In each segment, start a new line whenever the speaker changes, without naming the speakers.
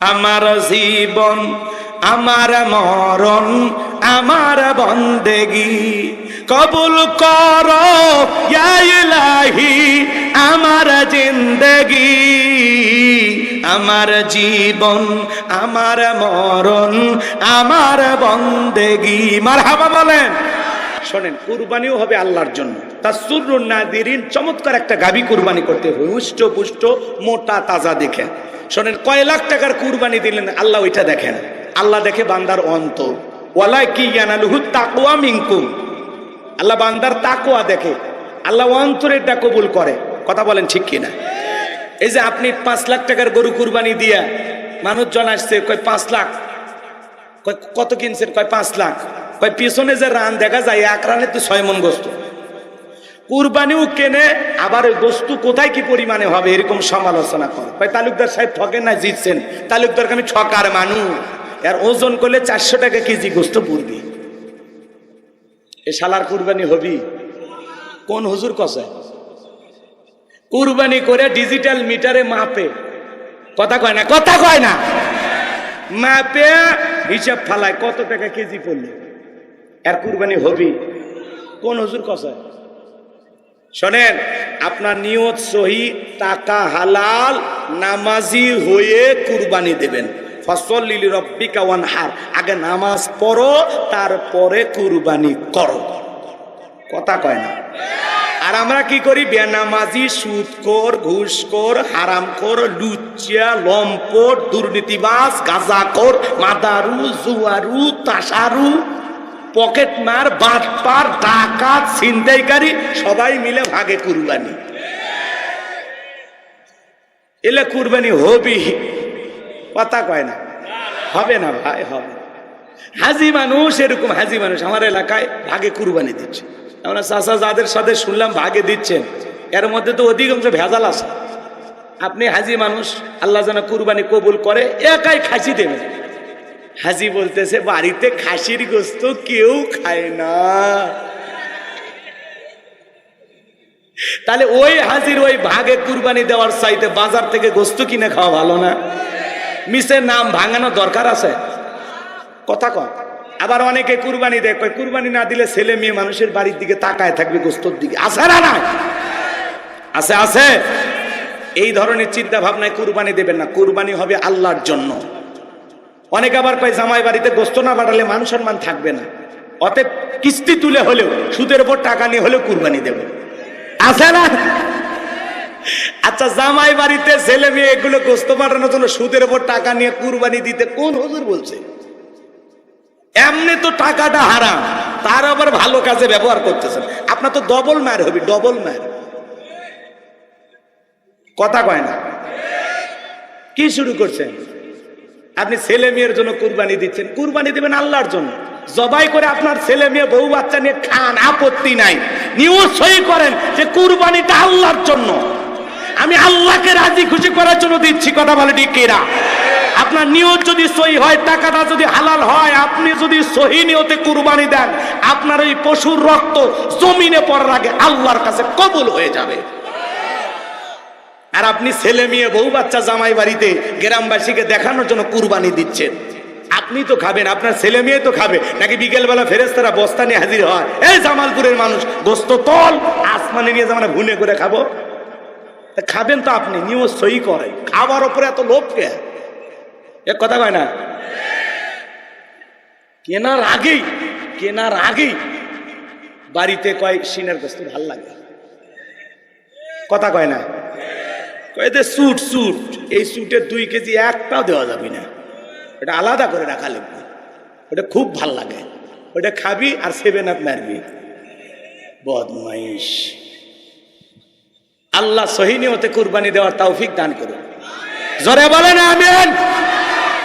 আমার জীবন, আমার মরণ, আমার বন্দেগি। কবুল কর আমার জিন্দগি। আমার জীবন, আমার মরণ, আমার বন্দেগি। মার হাবা বলেন। শোনেন, কুরবানিও হবে আল্লাহর জন্য। তা তাসুরুন নাদিরিন, চমৎকার একটা গাবি কুরবানি করতে হবে। হুষ্ট পুষ্ট মোটা, তাজা দেখে। শোনেন, কয় লাখ টাকার কুরবানি দিলেন, আল্লাহ ওইটা দেখেন। আল্লাহ দেখে বান্দার অন্তর। ওয়ালা কি ইয়ানালুহু তাকওয়া মিনকুম। আল্লাহ বান্দার তাকুয়া দেখে। আল্লাহ অন্তরেরটা কবুল করে। কথা বলেন ঠিক কিনা? এই যে আপনি পাঁচ লাখ টাকার গরু কুরবানি দিয়া মানুষজন আসছে, কয় পাঁচ লাখ। কয় কত কিনছেন? কয় পাঁচ লাখ। কয় পিছনে যে রান দেখা যায়, এক রানে তো ছয় মন গোস্ত কুরবানিও কেনে, আবার ওই বস্তু কোথায় কি পরিমাণে হবে, এরকম সমালোচনা করে। কয় তালুকদার সাহেব ঠকেন না, জিতছেন। তালুকদারকে আমি ঠকার মানুষ? আর ওজন করলে চারশো টাকা কেজি গোস্ত পড়বি। এ শালার কুরবানি হবি? কোন হুজুর কষায় কুরবানি করে ডিজিটাল মিটারে মাপে। কথা কয় না, কথা কয় না। মাপে হিসাব ফালায় কত টাকা কেজি পড়লে। আর কুরবানি হবি? কোন হুজুর কষায় শোনেন, আপনার নিয়ত সহি, টাকা হালাল, নামাজি হয়ে কুরবানি দেবেন। ফসল লিলি রব্বিকা ওয়ান হার আগে নামাজ পড়ো, তারপরে কুরবানি করো। কথা কয় না? আর আমরা কি করি? বেনামাজি, সুদখোর, ঘুষখোর, হারামখোর লুচিয়া লম্পট দুর্নীতিবাস গাঁজাখোর, মাদারু, জুয়ারু, তাসারু পকেট মার বাটপার ডাকাত, ছিনতাইকারী, সবাই মিলে ভাগে কুরবানি। এলে কুরবানি হবি। কথা কয় না। হবে না ভাই, হবে। হাজি মানুষ, এরকম হাজি মানুষ আমার এলাকায় ভাগে কুরবানি দিচ্ছে। আমরা চাষা যাদের সাথে শুনলাম, ভাগে দিচ্ছেন। এর মধ্যে তো অধিকাংশ ভেজাল আছে। আপনি হাজি মানুষ, আল্লাহ যেন কুরবানি কবুল করে, একাই খাসি দেবেন হাজি বলতেছে, বাড়িতে খাসির গোস্ত কেউ খায় না। তাহলে ওই হাজির ওই ভাগে কুরবানি দেওয়ার চাইতে বাজার থেকে গোস্ত কিনে খাওয়া ভালো না? মিসের নাম ভাঙানো দরকার আছে? কথা কয় আবার অনেকে কুরবানি দেয়, কয়, কুরবানি না দিলে ছেলে মেয়ে মানুষের বাড়ির দিকে তাকায় থাকবে গোস্তর দিকে। আছে না না আছে আছে। এই ধরনের চিন্তা ভাবনায় কুরবানি দেবেন না। কুরবানি হবে আল্লাহর জন্য। অনেক আবার কয় জামাই বাড়িতে গোস্ত না বাড়ালে মান সম্মান থাকবে না। অতএব কিস্তি তুলে হলেও, সুদের উপর টাকা নিয়ে হলেও কুরবানি দেবে। আছে না? আচ্ছা জামাই বাড়িতে ছেলে মেয়ে এগুলো গোস্ত পাঠানোর জন্য সুদের উপর টাকা নিয়ে কুরবানি দিতে কোন হুজুর বলছে? এমনি তো টাকাটা হারাম, তার আবার ভালো কাজে ব্যবহার করতেছেন। আপনার তো ডবল মায়ের হবে ডবল মায়ের। কথা কয় না? কি শুরু করছেন? আপনি ছেলে মেয়ের জন্য কুরবানি দিচ্ছেন। কুরবানি দিবেন আল্লাহর জন্য। জবাই করে আপনার ছেলে মেয়ে, বউ বাচ্চা নিয়ে খান, আপত্তি নাই। নিউজ সই করেন যে কুরবানিটা আল্লাহর জন্য। আমি আল্লাহকে রাজি খুশি করার জন্য দিচ্ছি, কথা বলে ডিকেরা আপনার নিয়ত যদি সহি হয়, টাকাটা যদি হালাল হয়, আপনি যদি সহি নিয়তে কুরবানি দেন, আপনার ওই পশুর রক্ত জমিনে পড়ার আগে আল্লাহর কাছে কবুল হয়ে যাবে। আর আপনি ছেলে মেয়ে, বউ বাচ্চা জামাই বাড়িতে গ্রামবাসীকে দেখানোর জন্য কুরবানি দিচ্ছেন। আপনি তো খাবেন, আপনার ছেলে মেয়ে তো খাবে। নাকি বিকেলবেলা ফেরেস্তারা বস্তা নিয়ে হাজির হয়? এই জামালপুরের মানুষ, গোস্ত তল, আসমানে নিয়ে যেমন ভুনে করে খাব। খাবেন তো আপনি, নিয়ম সই করে খাবার ওপরে এত লোভ কে? এক কথা কয় না? কেনার আগেই কেনার আগেই বাড়িতে কয় সিনের গোস্ত ভালো লাগে। কথা কয় না? কয়েতে স্যুট স্যুট এই স্যুটের দুই কেজি একটাও দেওয়া যাবে না। ওটা আলাদা করে রাখা লাগবে। ওটা খুব ভালো লাগে। ওটা খাবি আর সেভেন আপ মারবি। বদমাইশ। আল্লাহ হতে কুরবানি দেওয়ার তৌফিক দান করুন জোরে বলেন, আমিন।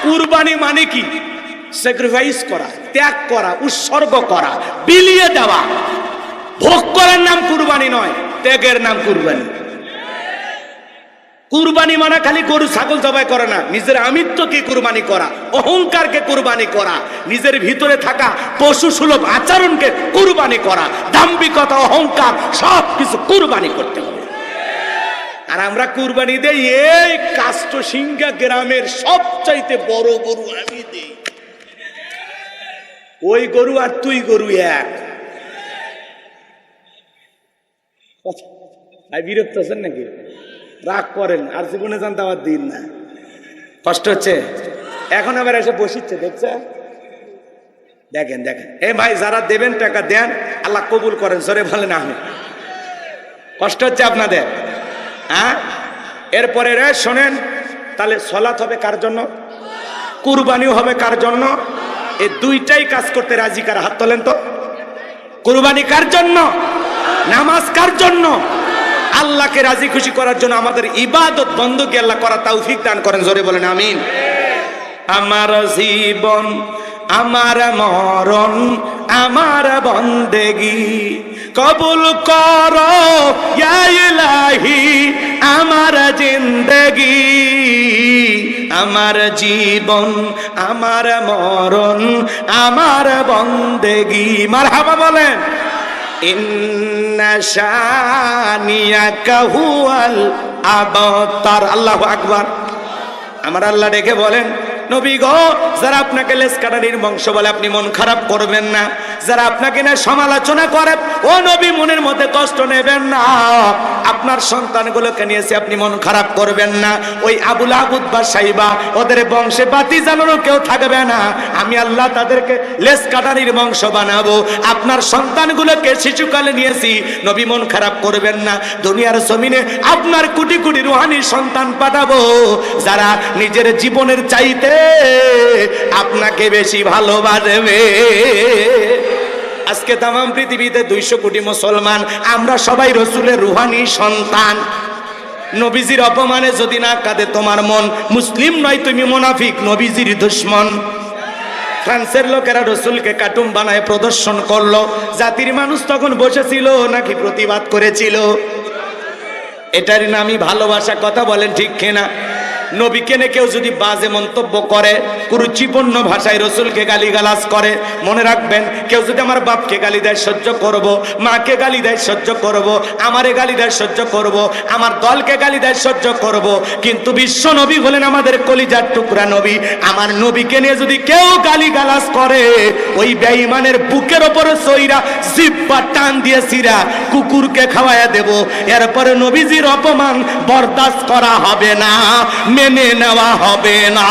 কুরবানি মানে কি? স্যাক্রিফাইস করা, ত্যাগ করা, উৎসর্গ করা, বিলিয়ে দেওয়া। ভোগ করার নাম কুরবানি নয়, ত্যাগের নাম কুরবানি। কুরবানি মানে খালি গরু, ছাগল জবাই করে না। নিজের আমিত্বকে কুরবানি করা? অহংকারকে কুরবানি করা? নিজের ভিতরে থাকা পশু সুলভ আচরণকে কুরবানি করা? দাম্ভিকতা, অহংকার, সব কিছু কুরবানি করতে হবে। আর আমরা কুরবানি দেই, এই কাষ্ট সিংহা গ্রামের সবচাইতে বড় গরু আমি দেই। ওই গরু আর তুই গরু এক। বিরক্ত আছেন নাকি? রাগ করেন, আর জীবনে জানতে আমার দিন না। কষ্ট হচ্ছে? এখন আবার এসে বসিচ্ছে, দেখছে? দেখেন দেখেন। এ ভাই, যারা দেবেন, টাকা দেন, আল্লাহ কবুল করেন সরে বলেন আমি কষ্ট হচ্ছে আপনাদের হ্যাঁ? এরপরে রে, শোনেন, তাহলে সলাৎ হবে কার জন্য? কুরবানিও হবে কার জন্য? এই দুইটাই কাজ করতে রাজি কার? হাত তোলেন তো। কুরবানি কার জন্য? নামাজ কার জন্য? আল্লাহকে রাজি খুশি করার জন্য আমাদের ইবাদত বন্ধকে আল্লাহ করা তৌফিক দান করেন, জোরে বলেন, আমিন। আমার জীবন, আমার মরণ, আমার বন্দেগি। কবুল কর আমার জিন্দগি। আমার জীবন, আমার মরণ, আমার বন্দেগি। মার হাবা বলেন। আল্লাহু আকবার। আমার আল্লাহ ডেকে বলেন, নবী গো, যারা আপনাকে লেস কাটারির বংশ বলে আপনি মন খারাপ করবেন না। যারা আপনাকে না সমালোচনা করে, ও নবী মনের মধ্যে কষ্ট নেবেন না। আপনার সন্তানগুলোকে নিয়েছে আপনি মন খারাপ করবেন না। ওই আবুল আবুদ বা সাইবা, ওদের বংশে বাতি জ্বালানো কেউ থাকবে না। আমি আল্লাহ তাদেরকে লেস কাটারির বংশ বানাবো। আপনার সন্তানগুলোকে শিশুকালে নিয়েছি নবী মন খারাপ করবেন না। দুনিয়ার জমিনে আপনার কোটি কোটি রুহানি সন্তান পাঠাবো। যারা নিজের জীবনের চাইতে আপনাকে বেশি ভালোবাসবে। আজকে তাম পৃথিবীতে দুইশো কোটি মুসলমান, আমরা সবাই রসুলের রুহানি সন্তান। নবীজির অপমানে যদি না কাঁদে তোমার মন, মুসলিম নয় তুমি মোনাফিক, নবীজির দুশ্মন। ফ্রান্সের লোকেরা রসুলকে কার্টুন বানায় প্রদর্শন করল। জাতির মানুষ তখন বসেছিল, নাকি প্রতিবাদ করেছিল? এটারই নামই ভালোবাসা, কথা বলেন ঠিক কিনা? নবীকে নিয়ে কেউ যদি বাজে মন্তব্য করে, কুরুচিপূর্ণ ভাষায় রসুলকে গালি গালিগালাজ করে, মনে রাখবেন, কেউ যদি আমার বাপকে গালি দেয়, সহ্য করব, মাকে গালি দেয়, সহ্য করব, আমারে গালি দেয়, সহ্য করব, আমার দলকে গালি দেয়, সহ্য করব, কিন্তু বিশ্ব নবী হলেন আমাদের কলিজার টুকরা নবী। আমার নবীকে নিয়ে যদি কেউ গালি গালাজ করে, ওই বেঈমানের বুকের ওপরে সইরা, জিব্বা টান দিয়ে সিরা, কুকুরকে খাওয়াইয়া দেব। এরপরে নবীজির অপমান বরদাস্ত করা হবে না। মেনে নেওয়া হবে না।